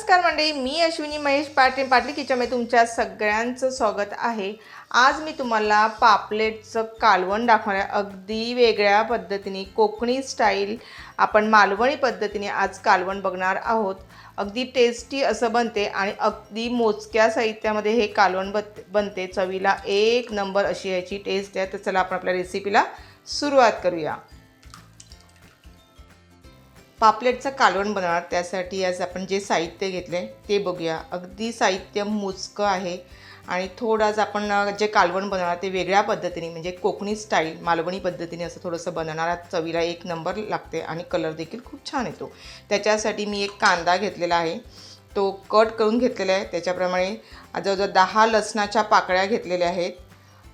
नमस्कार मंडळी मी अश्विनी महेश पाटील पाटील किचनमध्ये तुमच्या सगळ्यांचं स्वागत आहे. आज मी तुम्हाला पापलेटचं कालवण दाखवणार आहे. अगदी वेगळ्या पद्धतीने कोकणी स्टाईल आपण मालवणी पद्धतीने आज कालवण बघणार आहोत. अगदी टेस्टी असं बनते आणि अगदी मोजक्या साहित्यामध्ये हे कालवण बत बनते. चवीला एक नंबर अशी याची टेस्ट आहे. तर चला आपण आपल्या रेसिपीला सुरुवात करूया. पापलेटचं कालवण बनवणार. त्यासाठी आज आपण जे साहित्य घेतले ते बघूया. अगदी साहित्य मोजकं आहे. आणि थोडं आज आपण जे कालवण बनवणार ते वेगळ्या पद्धतीने म्हणजे कोकणी स्टाईल मालवणी पद्धतीने असं थोडंसं बनवणार. चवीला एक नंबर लागते आणि कलर देखील खूप छान येतो. त्याच्यासाठी मी एक कांदा घेतलेला आहे. तो कट करून घेतलेला आहे. त्याच्याप्रमाणे जवळजवळ दहा लसणाच्या पाकळ्या घेतलेल्या आहेत.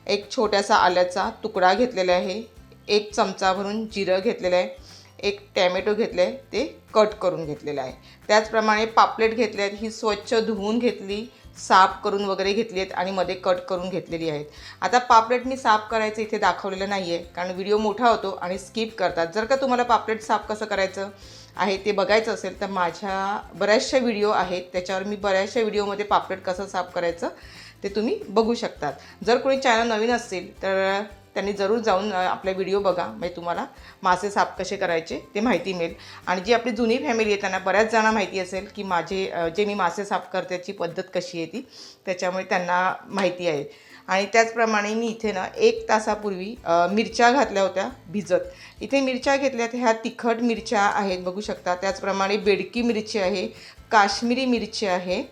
एक छोट्यासा आल्याचा तुकडा घेतलेला आहे. एक चमचा भरून जिरं घेतलेलं आहे. एक टॅमॅटो घेतले आहे ते कट करून घेतलेलं आहे. त्याचप्रमाणे पापलेट घेतले आहेत ही स्वच्छ धुवून घेतली साफ करून वगैरे घेतली आहेत आणि मध्ये कट करून घेतलेली आहेत. आता पापलेट मी साफ करायचं इथे दाखवलेलं नाही आहे कारण व्हिडिओ मोठा होतो आणि स्किप करतात. जर का तुम्हाला पापलेट साफ कसं करायचं आहे ते बघायचं असेल तर माझ्या बऱ्याचशा व्हिडिओ आहेत त्याच्यावर मी बऱ्याचशा व्हिडिओमध्ये पापलेट कसं साफ करायचं ते तुम्ही बघू शकतात. जर कोणी चॅनल नवीन असतील तर त्यांनी जरूर जाऊन आपले आपला व्हिडिओ बघा. म्हणजे तुम्हाला मासे साफ कसे करायचे ते माहिती मिळेल. आणि जी आपली जुनी फॅमिली आहे त्यांना बऱ्याच जणांना माहिती असेल की माझे जे मी मासे साफ करत्याची पद्धत कशी आहे ती त्याच्यामुळे त्यांना माहिती आहे. आणि त्याचप्रमाणे मी इथे ना एक तासापूर्वी मिरच्या घातल्या होत्या भिजत. इथे मिरच्या घेतल्यात ह्या तिखट मिरच्या आहेत बघू शकता. त्याचप्रमाणे बेडकी मिरची आहे काश्मीरी मिरची आहे.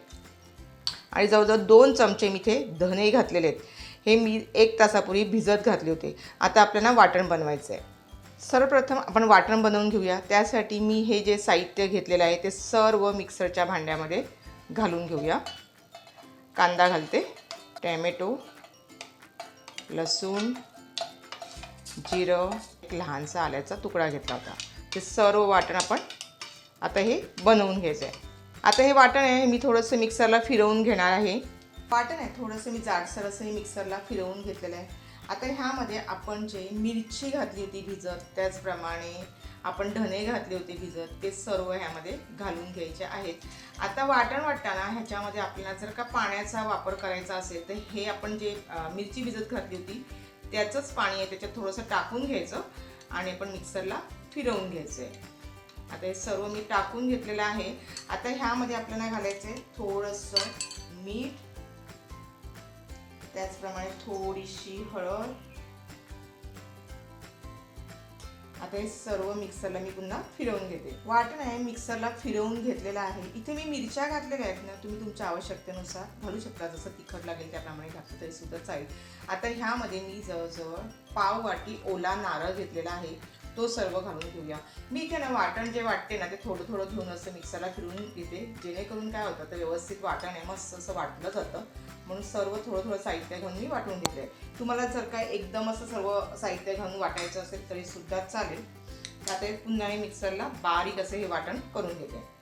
आणि जवळजवळ दोन चमचे मी इथे धने घातलेले आहेत. हे मी एक तासापूर्वी भिजत घातले होते. आता आपल्याला वाटण बनवायचं आहे सर्वप्रथम आपण वाटण बनवून घेऊया. त्यासाठी मी हे जे साहित्य घेतलेलं आहे ते सर्व मिक्सरच्या भांड्यामध्ये घालून घेऊया. कांदा घालते टॅमॅटो लसूण जिरं एक लहानसा आल्याचा तुकडा घेतला होता. ते सर्व वाटण आपण आता हे बनवून घ्यायचं आहे आता हे वाटण आहे मी थोडंसं मिक्सरला फिरवून घेणार आहे. वाटण आहे. थोडंसं मी जाडसर असंही मिक्सरला फिरवून घेतलेलं आहे. आता ह्यामध्ये आपण जे मिरची घातली होती भिजत त्याचप्रमाणे आपण धने घातले होते भिजत ते सर्व ह्यामध्ये घालून घ्यायचे आहेत. आता वाटण वाटताना ह्याच्यामध्ये आपल्याला जर का पाण्याचा वापर करायचा असेल तर हे आपण जे मिरची भिजत घातली होती त्याचंच पाणी आहे त्याच्यात थोडंसं टाकून घ्यायचं आणि आपण मिक्सरला फिरवून घ्यायचं आहे आता हे सर्व मी टाकून घेतलेलं आहे. आता ह्यामध्ये आपल्याला घालायचं आहे थोडंसं मीठ त्याचप्रमाणे थोडीशी हळद. आता हे सर्व मिक्सरला मी पुन्हा फिरवून घेते. वाटण आहे मिक्सरला फिरवून घेतलेलं आहे. इथे मी मिरच्या घातलेल्या आहेत ना तुम्ही तुमच्या आवश्यकतेनुसार घालू शकता. जसं तिखट लागेल त्याप्रमाणे घातलं तरी सुद्धा चालेल. आता ह्यामध्ये मी जवळजवळ पाव वाटी ओला नारळ घेतलेला आहे. तो सर्व घालून घेऊया मी इथे ना वाटण जे वाटते ना ते थोडं थोडं घेऊन असं मिक्सरला फिरून घेते. जेणेकरून काय होतं तर व्यवस्थित वाटण आहे मस्त असं वाटलं जातं. म्हणून सर्व थोडं थोडं साहित्य घेऊन मी वाटून घेते. तुम्हाला जर काय एकदम असं सर्व साहित्य घालून वाटायचं असेल तरी सुद्धा चालेल. आता पुन्हा मिक्सरला बारीक असं हे वाटण करून घेते.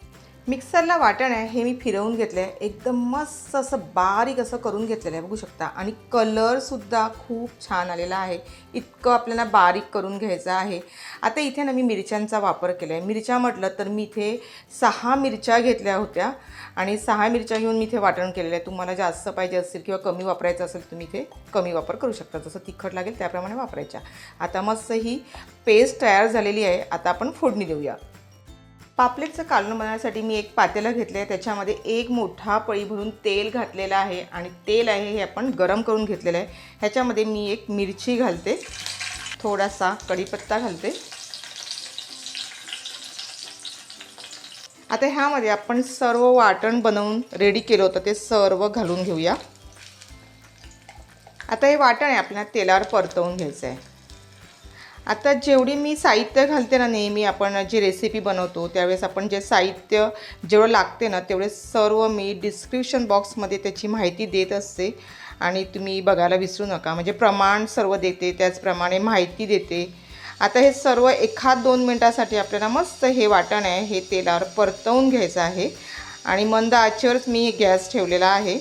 मिक्सरला वाटण आहे हे मी फिरवून घेतलं आहे एकदम मस्त असं बारीक असं करून घेतलेलं आहे बघू शकता. आणि कलरसुद्धा खूप छान आलेला आहे. इतकं आपल्याला बारीक करून घ्यायचं आहे. आता इथे ना मी मिरच्यांचा वापर केला आहे मिरच्या म्हटलं तर मी इथे सहा मिरच्या घेतल्या होत्या. आणि सहा मिरच्या घेऊन मी इथे वाटण केलेलं आहे. तुम्हाला जास्त पाहिजे असेल किंवा कमी वापरायचं असेल तुम्ही इथे कमी वापर करू शकता. जसं तिखट लागेल त्याप्रमाणे वापरायच्या. आता मस्त ही पेस्ट तयार झालेली आहे. आता आपण फोडणी देऊया. पापलेटचं कालवण बनवण्यासाठी मी एक पातेलं घेतलं आहे. त्याच्यामध्ये एक मोठा पळी भरून तेल घातलेलं आहे आणि तेल आहे हे आपण गरम करून घेतलेलं आहे. ह्याच्यामध्ये मी एक मिरची घालते. थोडासा कढीपत्ता घालते. आता ह्यामध्ये आपण सर्व वाटण बनवून रेडी केलं होतं. ते सर्व घालून घेऊया. आता हे वाटण आहे आपल्याला तेलावर परतवून घ्यायचं आहे. आता जेवढी मी साहित्य घालते ना नेहमी आपण जी रेसिपी बनवतो त्यावेळेस आपण जे साहित्य जेवढं लागते ना तेवढे सर्व मी डिस्क्रिप्शन बॉक्समध्ये त्याची माहिती देत असते. आणि तुम्ही बघायला विसरू नका. म्हणजे प्रमाण सर्व देते त्याचप्रमाणे माहिती देते. आता हे सर्व एखाद दोन मिनटासाठी आपल्याला मस्त हे वाटण आहे हे तेलावर परतवून घ्यायचं आहे. आणि मंद आचेवरच मी गॅस ठेवलेला आहे.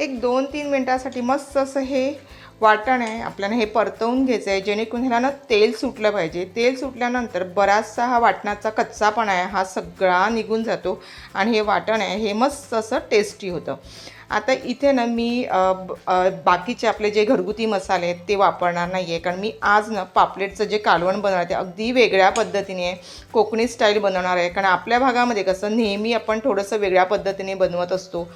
एक दोन तीन मिनटासाठी मस्त असं हे वाटण आहे आपल्याला हे परतवून घ्यायचं आहे जेणेकरून ह्याला ना तेल सुटलं पाहिजे. तेल सुटल्यानंतर बराचसा हा वाटणाचा कच्चापणा आहे हा सगळा निघून जातो आणि हे वाटण आहे हे मस्त असं टेस्टी होतं. आता इथे ना मी बाकीचे आपले जे घरगुती मसाले आहेत ते वापरणार नाही आहे कारण मी आज ना पापलेटचं जे कालवण बनवणार ते अगदी वेगळ्या पद्धतीने कोकणी स्टाईल बनवणार आहे. कारण आपल्या भागामध्ये कसं नेहमी आपण थोडंसं वेगळ्या पद्धतीने बनवत असतो.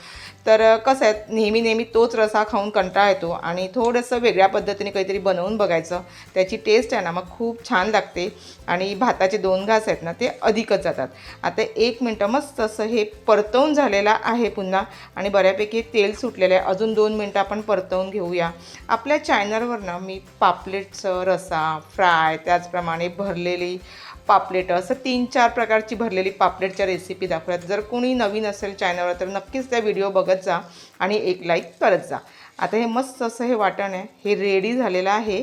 तर कसं आहे नेहमी नेहमी तोच रसा खाऊन कंटाळा येतो आणि थोडंसं वेगळ्या पद्धतीने काहीतरी बनवून बघायचं त्याची टेस्ट आहे ना मग खूप छान लागते. आणि भाताचे दोन घास आहेत ना ते अधिकच जातात. आता एक मिनटं मस्त असं हे परतवून झालेलं आहे पुन्हा. आणि बऱ्यापैकी तेल सुटलेलं आहे. अजून दोन मिनटं आपण परतवून घेऊया. आपल्या चॅनलवर ना मी पापलेटचं रसा फ्राय त्याचप्रमाणे भरलेली पापलेट असं तीन चार प्रकारची भरलेली पापलेटच्या रेसिपी दाखवल्यात जर कोणी नवीन असेल चॅनलवर तर नक्कीच त्या व्हिडिओ बघत जा आणि एक लाईक करत जा. आता हे मस्त असं हे वाटण आहे. हे रेडी झालेलं आहे.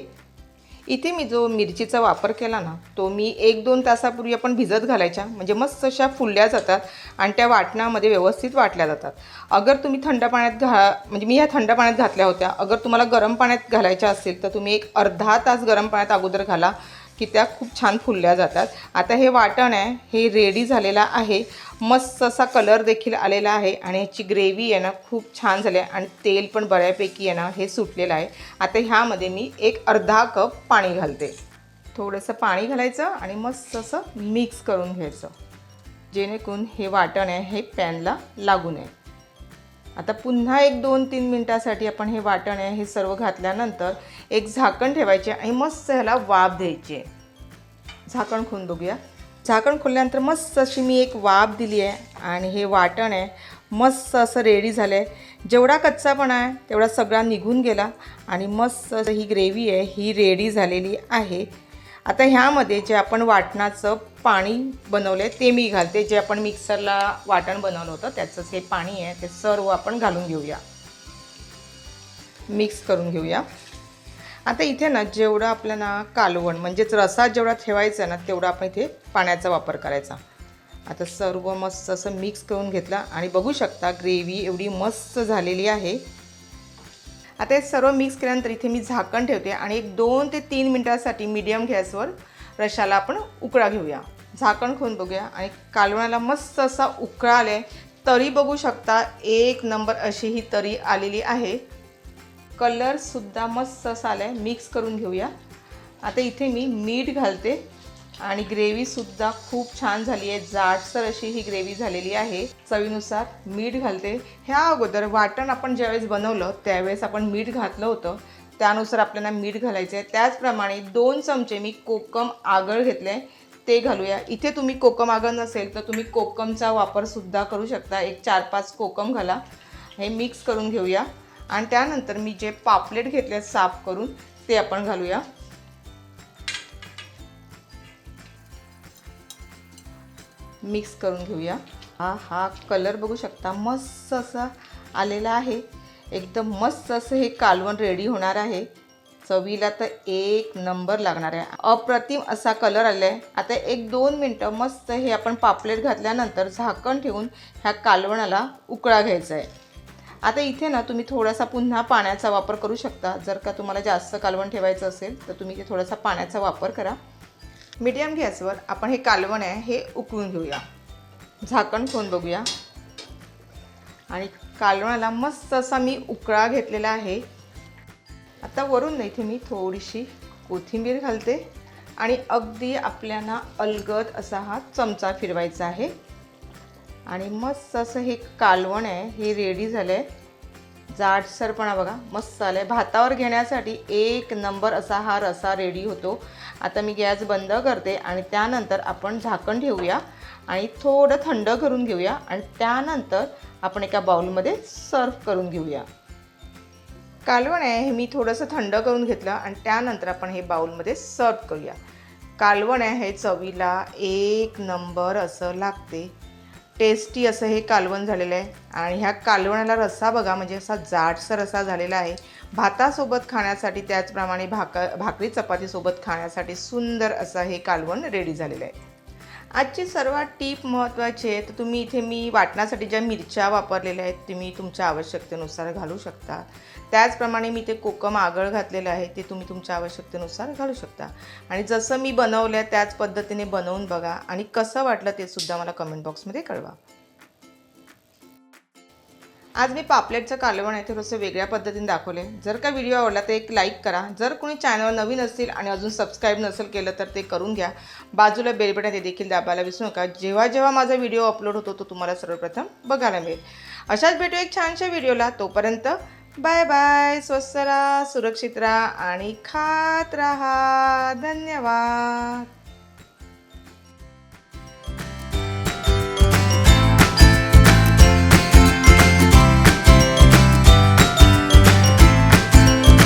इथे मी जो मिरचीचा वापर केला ना तो मी एक दोन तासापूर्वी आपण भिजत घालायच्या म्हणजे मस्त अशा फुलल्या जातात आणि त्या वाटणामध्ये व्यवस्थित वाटल्या जातात. अगर तुम्ही थंड पाण्यात घा म्हणजे मी ह्या थंड पाण्यात घातल्या होत्या अगर तुम्हाला गरम पाण्यात घालायच्या असतील तर तुम्ही एक अर्धा तास गरम पाण्यात अगोदर घाला. की त्या खूप छान फुलल्या जातात. आता हे वाटण आहे हे रेडी झालेलं आहे. मस्त असा कलर देखील आलेला आहे आणि ह्याची ग्रेव्ही आहे ना खूप छान झाली आहे आणि तेल पण बऱ्यापैकी आहे ना हे सुटलेलं आहे. आता ह्यामध्ये मी एक अर्धा कप पाणी घालते. थोडंसं पाणी घालायचं आणि मस्त असं मिक्स करून घ्यायचं. जेणेकरून हे वाटण आहे हे पॅनला लागू नये. आता पुन्हा एक दोन तीन मिनटासाठी आपण हे वाटण आहे हे सर्व घातल्यानंतर एक झाकण ठेवायचे आणि मस्त ह्याला वाफ द्यायची झाकण खोलून बघूया. झाकण खोलल्यानंतर मस्त अशी मी एक वाफ दिली आहे आणि हे वाटण आहे. मस्त असं रेडी झालं आहे जेवढा कच्चापणा आहे तेवढा सगळा निघून गेला आणि मस्त ही ग्रेव्ही आहे ही रेडी झालेली आहे. आता ह्यामध्ये जे आपण वाटणाचं पाणी बनवलं आहे ते मी घालते. जे आपण मिक्सरला वाटण बनवलं होतं त्याचंच हे पाणी आहे. ते सर्व आपण घालून घेऊया. मिक्स करून घेऊया. आता इथे ना जेवढं आपल्याला कालवण म्हणजेच रसा जेवढा ठेवायचा ना तेवढा आपण इथे पाण्याचा वापर करायचा. आता सर्व मस्त असं मिक्स करून घेतलं. आणि बघू शकता ग्रेव्ही एवढी मस्त झालेली आहे. आता हे सर्व मिक्स केल्यानंतर इथे मी झाकण ठेवते आणि एक दोन ते तीन मिनटासाठी मीडियम गॅसवर रशाला आपण उकळा घेऊया. झाकण खोन बघूया आणि कालवणाला मस्त असा उकळा आला आहे तरी बघू शकता एक नंबर अशी ही तरी आलेली आहे. कलरसुद्धा मस्त असा आला आहे मिक्स करून घेऊया. आता इथे मी मीठ घालते. आणि ग्रेव्हीसुद्धा खूप छान झाली आहे. जाडसर अशी ही ग्रेव्ही झालेली आहे. चवीनुसार मीठ घालते. ह्या अगोदर वाटण आपण ज्यावेळेस बनवलं त्यावेळेस आपण मीठ घातलं होतं. त्यानुसार आपल्याला मीठ घालायचं आहे त्याचप्रमाणे दोन चमचे मी कोकम आगळ घेतले आहे ते घालूया. इथे तुम्ही कोकम आगळ नसेल तर तुम्ही कोकमचा वापरसुद्धा करू शकता. एक चार पाच कोकम घाला. हे मिक्स करून घेऊया. आणि त्यानंतर मी जे पापलेट घेतले साफ करून ते आपण घालूया. मिक्स करून घेऊया. हा हा कलर बघू शकता. मस्त असा आलेला आहे. एकदम मस्त असं हे कालवण रेडी होणार आहे. चवीला तर एक नंबर लागणार आहे. अप्रतिम असा कलर आला आहे आता एक दोन मिनटं मस्त हे आपण पापलेट घातल्यानंतर झाकण ठेवून ह्या कालवणाला उकळा घ्यायचा आहे. आता इथे ना तुम्ही थोडासा पुन्हा पाण्याचा वापर करू शकता. जर का तुम्हाला जास्त कालवण ठेवायचं असेल तर तुम्ही ते थोडासा पाण्याचा वापर करा. मीडियम गॅसवर आपण हे कालवण आहे हे उकळून घेऊया. झाकण ठेवून बघूया. आणि कालवणाला मस्त असा मी उकळा घेतलेला आहे. आता वरून इथे मी थोडीशी कोथिंबीर घालते. आणि अगदी आपल्याला अलगद असा हा चमचा फिरवायचा आहे. आणि मस्त असं हे कालवण आहे हे रेडी झालं आहे जाडसरपणा बघा मस्त आलं आहे भातावर घेण्यासाठी एक नंबर असा हा रसा रेडी होतो. आता मी गॅस बंद करते आणि त्यानंतर आपण झाकण ठेवूया आणि थोडं थंड करून घेऊया आणि त्यानंतर आपण एका बाउलमध्ये सर्व करून घेऊया. कालवण आहे हे मी थोडंसं थंड करून घेतलं आणि त्यानंतर आपण हे बाउलमध्ये सर्व करूया. कालवण आहे हे चवीला एक नंबर असं लागते. टेस्टी असं हे कालवण झालेलं आहे. आणि ह्या कालवणाला रस्सा बघा म्हणजे असा जाडसर रस्सा झालेला आहे. भातासोबत खाण्यासाठी त्याचप्रमाणे भाक भाकरी चपातीसोबत खाण्यासाठी सुंदर असं हे कालवण रेडी झालेलं आहे. आजची सर्वात टीप महत्त्वाची आहे तर तुम्ही इथे मी वाटण्यासाठी ज्या मिरच्या वापरलेल्या आहेत तुम्ही तुमच्या आवश्यकतेनुसार घालू शकता. त्याचप्रमाणे मी ते कोकम आगळ घातलेलं आहे ते तुम्ही तुमच्या आवश्यकतेनुसार घालू शकता. आणि जसं मी बनवलं आहे त्याच पद्धतीने बनवून बघा. आणि कसं वाटलं ते सुद्धा मला कमेंट बॉक्समध्ये कळवा. आज मी पापलेटचं कालवण आहे थोडंसं वेगळ्या पद्धतीने दाखवले जर का व्हिडिओ आवडला तर एक लाईक करा. जर कोणी चॅनल नवीन असतील आणि अजून सबस्क्राईब नसेल केलं तर ते करून घ्या. बाजूला बेलबटन ते देखील दाबायला विसरू नका. जेव्हा जेव्हा माझा व्हिडिओ अपलोड होतो तो तुम्हाला सर्वप्रथम बघायला मिळेल. अशाच भेटू एक छानशा व्हिडिओला. तोपर्यंत बाय बाय. स्वस्त राहा सुरक्षित राहा आणि खात राहा. धन्यवाद.